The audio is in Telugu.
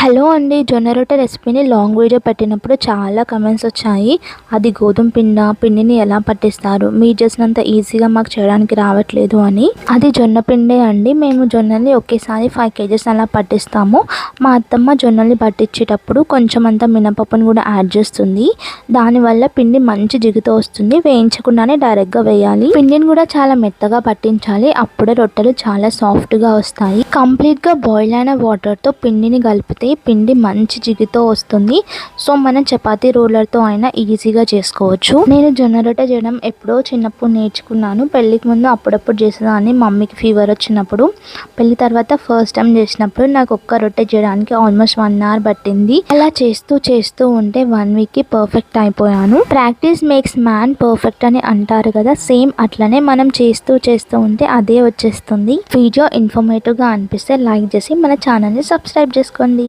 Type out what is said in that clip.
హలో అండి. జొన్న రొట్టె రెసిపీని లాంగ్ వీడియో పెట్టినప్పుడు చాలా కమెంట్స్ వచ్చాయి. అది గోధుమ పిండ పిండిని ఎలా పట్టిస్తారు మీరు చేసినంత ఈజీగా మాకు చేయడానికి రావట్లేదు అని. అది జొన్న పిండే అండి. మేము జొన్నల్ని ఒకేసారి ఫైవ్ కేజెస్ అలా పట్టిస్తాము. మా అత్తమ్మ జొన్నల్ని పట్టించేటప్పుడు కొంచెం అంత మినపప్పును కూడా యాడ్ చేస్తుంది. దానివల్ల పిండి మంచి జిగుతో వస్తుంది. వేయించకుండానే డైరెక్ట్గా వేయాలి. పిండిని కూడా చాలా మెత్తగా పట్టించాలి. అప్పుడే రొట్టెలు చాలా సాఫ్ట్గా వస్తాయి. కంప్లీట్గా బాయిల్ అయిన వాటర్తో పిండిని కలిపితే పిండి మంచి జిగుతో వస్తుంది. సో మనం చపాతీ రోలర్తో అయినా ఈజీగా చేసుకోవచ్చు. నేను జొన్న రొట్టె చేయడం ఎప్పుడో చిన్నప్పుడు నేర్చుకున్నాను. పెళ్ళికి ముందు అప్పుడప్పుడు చేసేదాన్ని. మమ్మీకి ఫీవర్ వచ్చినప్పుడు. పెళ్ళి తర్వాత ఫస్ట్ టైం చేసినప్పుడు నాకు ఒక్క రొట్టె చేయడానికి ఆల్మోస్ట్ వన్ అవర్ పట్టింది. అలా చేస్తూ చేస్తూ ఉంటే వన్ వీక్కి పర్ఫెక్ట్ అయిపోయాను. ప్రాక్టీస్ మేక్స్ మ్యాన్ పర్ఫెక్ట్ అని అంటారు కదా సేమ్ అట్లనే మనం చేస్తూ చేస్తూ ఉంటే అదే వచ్చేస్తుంది. వీడియో ఇన్ఫర్మేటివ్గా అనిపిస్తే లైక్ చేసి మన ఛానల్ని సబ్స్క్రైబ్ చేసుకోండి.